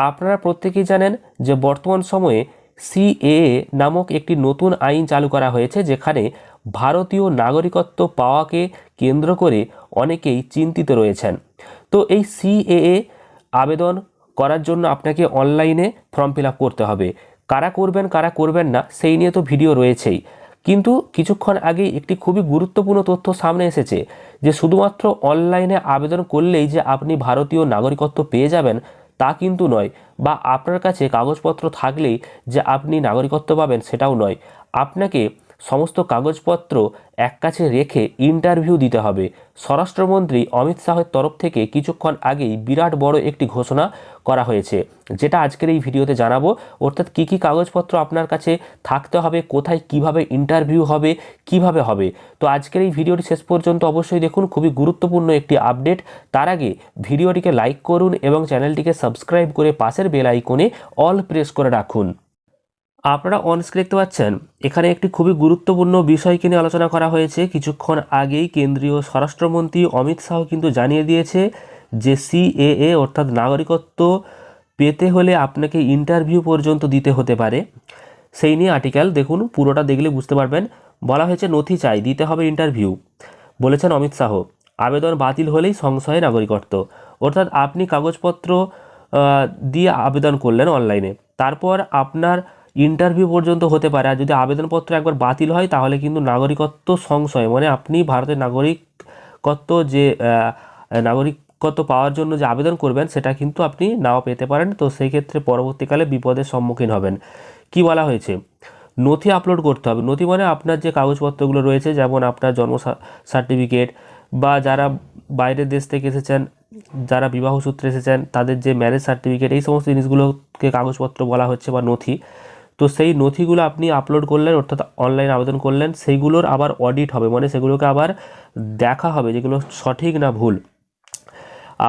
আপনারা প্রত্যেকেই জানেন যে বর্তমান সময়ে সিএএ নামক একটি নতুন আইন চালু করা হয়েছে যেখানে ভারতীয় নাগরিকত্ব পাওয়াকে কেন্দ্র করে অনেকেই চিন্তিত রয়েছেন। তো এই সিএএ আবেদন করার জন্য আপনাকে অনলাইনে ফর্ম ফিল করতে হবে। কারা করবেন কারা করবেন না, সেই নিয়ে তো ভিডিও রয়েছেই। কিন্তু কিছুক্ষণ আগেই একটি খুবই গুরুত্বপূর্ণ তথ্য সামনে এসেছে যে শুধুমাত্র অনলাইনে আবেদন করলেই যে আপনি ভারতীয় নাগরিকত্ব পেয়ে যাবেন তা কিন্তু নয় বা আপনার কাছে কাগজপত্র থাকলেই যে আপনি নাগরিকত্ব পাবেন সেটাও নয়। আপনাকে সমস্ত কাগজপত্র এক কাছে রেখে ইন্টারভিউ দিতে হবে। স্বরাষ্ট্রমন্ত্রী অমিত শাহের তরফ থেকে কিছুক্ষণ আগেই বিরাট বড় একটি ঘোষণা করা হয়েছে, যেটা আজকের এই ভিডিওতে জানাব। অর্থাৎ কী কী কাগজপত্র আপনার কাছে থাকতে হবে, কোথায় কীভাবে ইন্টারভিউ হবে, কীভাবে হবে? তো আজকের এই ভিডিওটি শেষ পর্যন্ত অবশ্যই দেখুন, খুবই গুরুত্বপূর্ণ একটি আপডেট। তার আগে ভিডিওটিকে লাইক করুন এবং চ্যানেলটিকে সাবস্ক্রাইব করে পাশের বেল আইকনে অল প্রেস করে রাখুন। আপনারা অনস্ক্রিন দেখতে পাচ্ছেন, এখানে একটি খুবই গুরুত্বপূর্ণ বিষয়কে নিয়ে আলোচনা করা হয়েছে। কিছুক্ষণ আগেই কেন্দ্রীয় স্বরাষ্ট্রমন্ত্রী অমিত শাহ কিন্তু জানিয়ে দিয়েছে যে সিএএ অর্থাৎ নাগরিকত্ব পেতে হলে আপনাকে ইন্টারভিউ পর্যন্ত দিতে হতে পারে। সেই নিয়ে আর্টিকেল দেখুন, পুরোটা দেখলে বুঝতে পারবেন। বলা হয়েছে, নথি চাই, দিতে হবে ইন্টারভিউ বলেছেন অমিত শাহ। আবেদন বাতিল হলেই সংশয়ে নাগরিকত্ব। অর্থাৎ আপনি কাগজপত্র দিয়ে আবেদন করলেন অনলাইনে তারপর আপনার ইন্টারভিউ পর্যন্ত হতে পারে। আর যদি আবেদনপত্র একবার বাতিল হয়, তাহলে কিন্তু নাগরিকত্ব সংশয়। মানে আপনি ভারতের নাগরিকত্ব যে নাগরিকত্ব পাওয়ার জন্য যে আবেদন করবেন, সেটা কিন্তু আপনি নাও পেতে পারেন। তো সেই ক্ষেত্রে পরবর্তীকালে বিপদের সম্মুখীন হবেন। কি বলা হয়েছে? নথি আপলোড করতে হবে। নথি মানে আপনার যে কাগজপত্রগুলো রয়েছে, যেমন আপনার জন্ম সার্টিফিকেট বা যারা বাইরের দেশ থেকে এসেছেন, যারা বিবাহ সূত্রে এসেছেন, তাদের যে ম্যারেজ সার্টিফিকেট এই সমস্ত জিনিসগুলোকে কাগজপত্র বলা হচ্ছে বা নথি। তো সেই নথিগুলো আপনি আপলোড করলেন, অর্থাৎ অনলাইন আবেদন করলেন সেইগুলোর আবার অডিট হবে মানে সেগুলোকে আবার দেখা হবে, যেগুলো সঠিক না ভুল।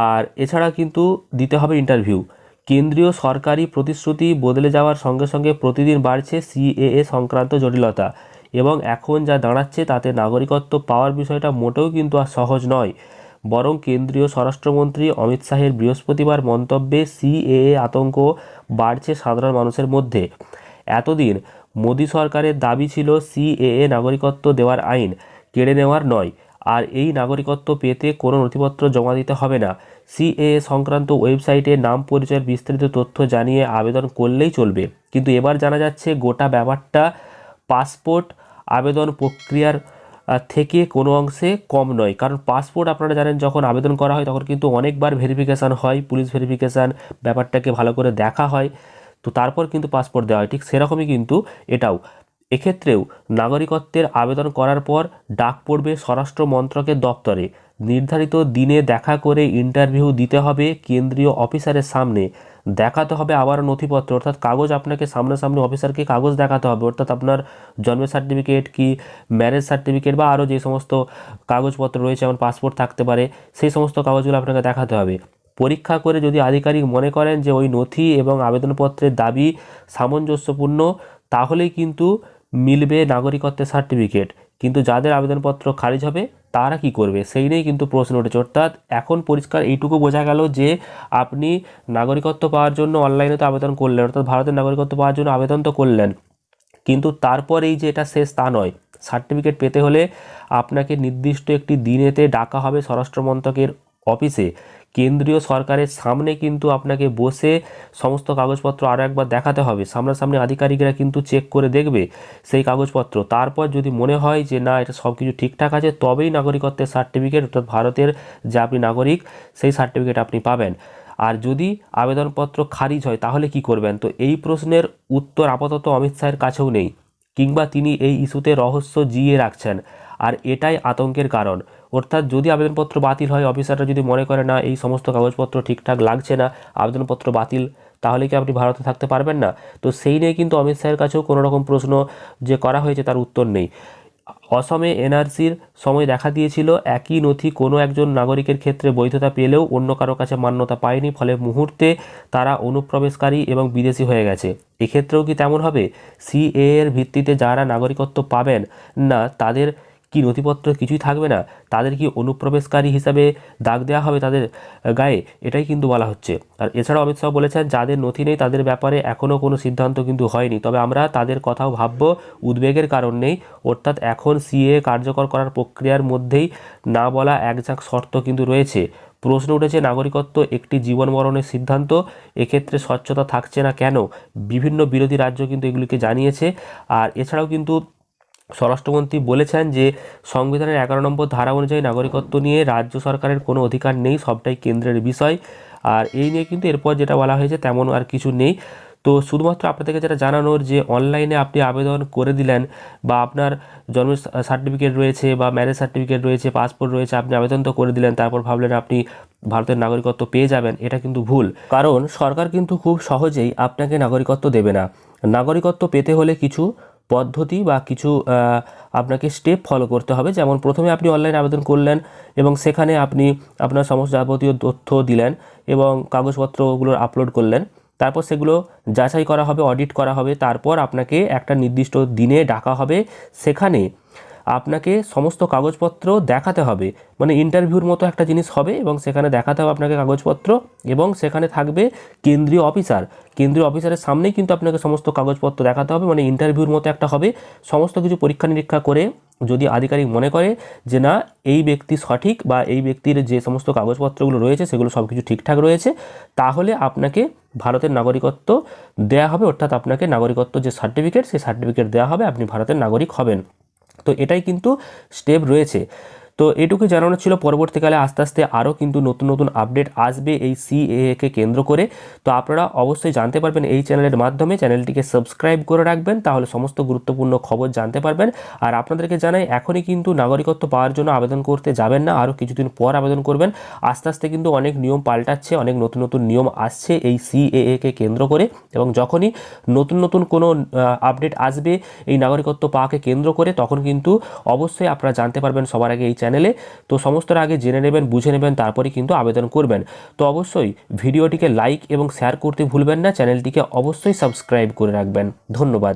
আর এছাড়া কিন্তু দিতে হবে ইন্টারভিউ কেন্দ্রীয় সরকারি প্রতিশ্রুতি বদলে যাওয়ার সঙ্গে সঙ্গে প্রতিদিন বাড়ছে সিএএ সংক্রান্ত জটিলতা এবং এখন যা দাঁড়াচ্ছে তাতে নাগরিকত্ব পাওয়ার বিষয়টা মোটেও কিন্তু আর সহজ নয়। বরং কেন্দ্রীয় স্বরাষ্ট্রমন্ত্রী অমিত শাহের বৃহস্পতিবার মন্তব্যে সিএএ আতঙ্ক বাড়ছে সাধারণ মানুষের মধ্যে। এতদিন মোদী সরকারের দাবি ছিল সিএএ নাগরিকত্ব দেওয়ার আইন কেড়ে নেওয়ার নয়, আর এই নাগরিকত্ব পেতে কোনো নথিপত্র জমা দিতে হবে না। সিএএ সংক্রান্ত ওয়েবসাইটে নাম পরিচয়ের বিস্তারিত তথ্য জানিয়ে আবেদন করলেই চলবে। কিন্তু এবার জানা যাচ্ছে গোটা ব্যাপারটা পাসপোর্ট আবেদন প্রক্রিয়ার থেকে কোনো অংশে কম নয়। কারণ পাসপোর্ট আপনারা জানেন, যখন আবেদন করা হয় তখন কিন্তু অনেকবার ভেরিফিকেশান হয়, পুলিশ ভেরিফিকেশান ব্যাপারটাকে ভালো করে দেখা হয়। তো তারপর কিন্তু পাসপোর্ট দেওয়া হয়। ঠিক সেরকমই কিন্তু এটাও। এক্ষেত্রেও নাগরিকত্বের আবেদন করার পর ডাক পড়বে স্বরাষ্ট্র মন্ত্রকের দপ্তরে। নির্ধারিত দিনে দেখা করে ইন্টারভিউ দিতে হবে কেন্দ্রীয় অফিসারের সামনে। দেখাতে হবে আবারও নথিপত্র। অর্থাৎ কাগজ আপনাকে সামনাসামনি অফিসারকে কাগজ দেখাতে হবে। অর্থাৎ আপনার জন্মের সার্টিফিকেট কি ম্যারেজ সার্টিফিকেট বা আরও যে সমস্ত কাগজপত্র রয়েছে, যেমন পাসপোর্ট থাকতে পারে, সেই সমস্ত কাগজগুলো আপনাকে দেখাতে হবে। পরীক্ষা করে যদি আধিকারিক মনে করেন যে ওই নথি এবং আবেদনপত্রের দাবি সামঞ্জস্যপূর্ণ, তাহলেই কিন্তু মিলবে নাগরিকত্বের সার্টিফিকেট। কিন্তু যাদের আবেদনপত্র খারিজ হবে, তারা কি করবে? সেই নিয়েই কিন্তু প্রশ্ন উঠেছে। অর্থাৎ এখন পরিষ্কার এইটুকু বোঝা গেল যে আপনি নাগরিকত্ব পাওয়ার জন্য অনলাইনে তো আবেদন করলেন, অর্থাৎ ভারতের নাগরিকত্ব পাওয়ার জন্য আবেদন তো করলেন। কিন্তু তারপর এই যে এটা শেষ তা নয়। সার্টিফিকেট পেতে হলে আপনাকে নির্দিষ্ট একটি দিনেতে ডাকা হবে স্বরাষ্ট্র মন্ত্রকের অফিসে। কেন্দ্রীয় সরকারের সামনে কিন্তু আপনাকে বসে সমস্ত কাগজপত্র আরও একবার দেখাতে হবে। সামনাসামনি আধিকারিকরা কিন্তু চেক করে দেখবে সেই কাগজপত্র। তারপর যদি মনে হয় যে না, এটা সব কিছু ঠিকঠাক আছে, তবেই নাগরিকত্বের সার্টিফিকেট অর্থাৎ ভারতের যে আপনি নাগরিক, সেই সার্টিফিকেট আপনি পাবেন। আর যদি আবেদনপত্র খারিজ হয়, তাহলে কি করবেন? তো এই প্রশ্নের উত্তর আপাতত অমিত শাহের কাছেও নেই, কিংবা তিনি এই ইস্যুতে রহস্য জিয়ে রাখছেন। আর এটাই আতঙ্কের কারণ। অর্থাৎ যদি আবেদনপত্র বাতিল হয়, অফিসাররা যদি মনে করে না এই সমস্ত কাগজপত্র ঠিকঠাক লাগছে না, আবেদনপত্র বাতিল, তাহলে কি আপনি ভারতে থাকতে পারবেন না? তো সেই নিয়ে কিন্তু অমিত শাহের কাছেও কোনো রকম প্রশ্ন যে করা হয়েছে তার উত্তর নেই। অসমে এনআরসির সময় দেখা দিয়েছিল, একই নথি কোনো একজন নাগরিকের ক্ষেত্রে বৈধতা পেলেও অন্য কারও কাছে মান্যতা পায়নি, ফলে মুহূর্তে তারা অনুপ্রবেশকারী এবং বিদেশি হয়ে গেছে। এক্ষেত্রেও কি তেমন হবে? সিএ এর ভিত্তিতে যারা নাগরিকত্ব পাবেন না, তাদের কি নথিপত্র কিছুই থাকবে না, তাদের কি অনুপ্রবেশকারী হিসাবে দাগ দেওয়া হবে তাদের গায়ে? এটাই কিন্তু বলা হচ্ছে। আর এছাড়াও অমিত শাহ বলেছেন, যাদের নথি নেই তাদের ব্যাপারে এখনও কোনো সিদ্ধান্ত কিন্তু হয়নি। তবে আমরা তাদের কথাও ভাববো, উদ্বেগের কারণ নেই। অর্থাৎ এখন সিএ কার্যকর করার প্রক্রিয়ার মধ্যেই না বলা একঝাঁক শর্ত কিন্তু রয়েছে। প্রশ্ন উঠেছে, নাগরিকত্ব একটি জীবন মরণের সিদ্ধান্ত, এক্ষেত্রে স্বচ্ছতা থাকছে না কেন? বিভিন্ন বিরোধী রাজ্য কিন্তু এগুলিকে জানিয়েছে। আর এছাড়াও কিন্তু স্বরাষ্ট্রমন্ত্রী বলেছেন যে সংবিধানের এগারো নম্বর ধারা অনুযায়ী নাগরিকত্ব নিয়ে রাজ্য সরকারের কোনো অধিকার নেই, সবটাই কেন্দ্রের বিষয়। আর এই নিয়ে কিন্তু এরপর যেটা বলা হয়েছে তেমন আর কিছু নেই। তো শুধুমাত্র আপনাদেরকে যেটা জানানোর যে অনলাইনে আপনি আবেদন করে দিলেন বা আপনার জন্ম সার্টিফিকেট রয়েছে বা ম্যারেজ সার্টিফিকেট রয়েছে পাসপোর্ট রয়েছে, আপনি আবেদন তো করে দিলেন, তারপর ভাবলেন আপনি ভারতের নাগরিকত্ব পেয়ে যাবেন, এটা কিন্তু ভুল। কারণ সরকার কিন্তু খুব সহজেই আপনাকে নাগরিকত্ব দেবে না। নাগরিকত্ব পেতে হলে কিছু পদ্ধতি বা কিছু আপনাকে স্টেপ ফলো করতে হবে। যেমন প্রথমে আপনি অনলাইন আবেদন করলেন এবং সেখানে আপনি আপনার সমস্ত যাবতীয় তথ্য দিলেন এবং কাগজপত্রগুলো আপলোড করলেন। তারপর সেগুলো যাচাই করা হবে অডিট করা হবে। তারপর আপনাকে একটা নির্দিষ্ট দিনে ডাকা হবে। সেখানে আপনাকে সমস্ত কাগজপত্র দেখাতে হবে। মানে ইন্টারভিউর মতো একটা জিনিস হবে এবং সেখানে দেখাতে হবে আপনাকে কাগজপত্র এবং সেখানে থাকবে কেন্দ্রীয় অফিসার। কেন্দ্রীয় অফিসারের সামনেই কিন্তু আপনাকে সমস্ত কাগজপত্র দেখাতে হবে। মানে ইন্টারভিউর মতো একটা হবে। সমস্ত কিছু পরীক্ষা নিরীক্ষা করে যদি আধিকারিক মনে করে যে না, এই ব্যক্তি সঠিক বা এই ব্যক্তির যে সমস্ত কাগজপত্রগুলো রয়েছে, সেগুলো সব কিছু ঠিকঠাক রয়েছে, তাহলে আপনাকে ভারতের নাগরিকত্ব দেয়া হবে। অর্থাৎ আপনাকে নাগরিকত্ব যে সার্টিফিকেট সেই সার্টিফিকেট দেওয়া হবে। আপনি ভারতের নাগরিক হবেন। তো এটাই কিন্তু স্টেপ রয়েছে। তো এটুকু জানানো ছিল, পরবর্তীকালে আস্তে আস্তে আরও কিন্তু নতুন নতুন আপডেট আসবে এই সিএকে কেন্দ্র করে। তো আপনারা অবশ্যই জানতে পারবেন এই চ্যানেলের মাধ্যমে। চ্যানেলটিকে সাবস্ক্রাইব করে রাখবেন, তাহলে সমস্ত গুরুত্বপূর্ণ খবর জানতে পারবেন। আর আপনাদেরকে জানাই, এখনই কিন্তু নাগরিকত্ব পাওয়ার জন্য আবেদন করতে যাবেন না, আরও কিছুদিন পর আবেদন করবেন। আস্তে আস্তে কিন্তু অনেক নিয়ম পাল্টাচ্ছে, অনেক নতুন নতুন নিয়ম আসছে এই সিএকে কেন্দ্র করে। এবং যখনই নতুন নতুন কোনো আপডেট আসবে এই নাগরিকত্ব পাওয়াকে কেন্দ্র করে, তখন কিন্তু অবশ্যই আপনারা জানতে পারবেন সবার আগে এই চ্যানেলে তো সমস্তর আগে জেনে নেবেন, বুঝে নেবেন, তারপরে কিন্তু আবেদন করবেন। তো অবশ্যই ভিডিওটিকে লাইক এবং শেয়ার করতে ভুলবেন না চ্যানেলটিকে অবশ্যই সাবস্ক্রাইব করে রাখবেন। ধন্যবাদ।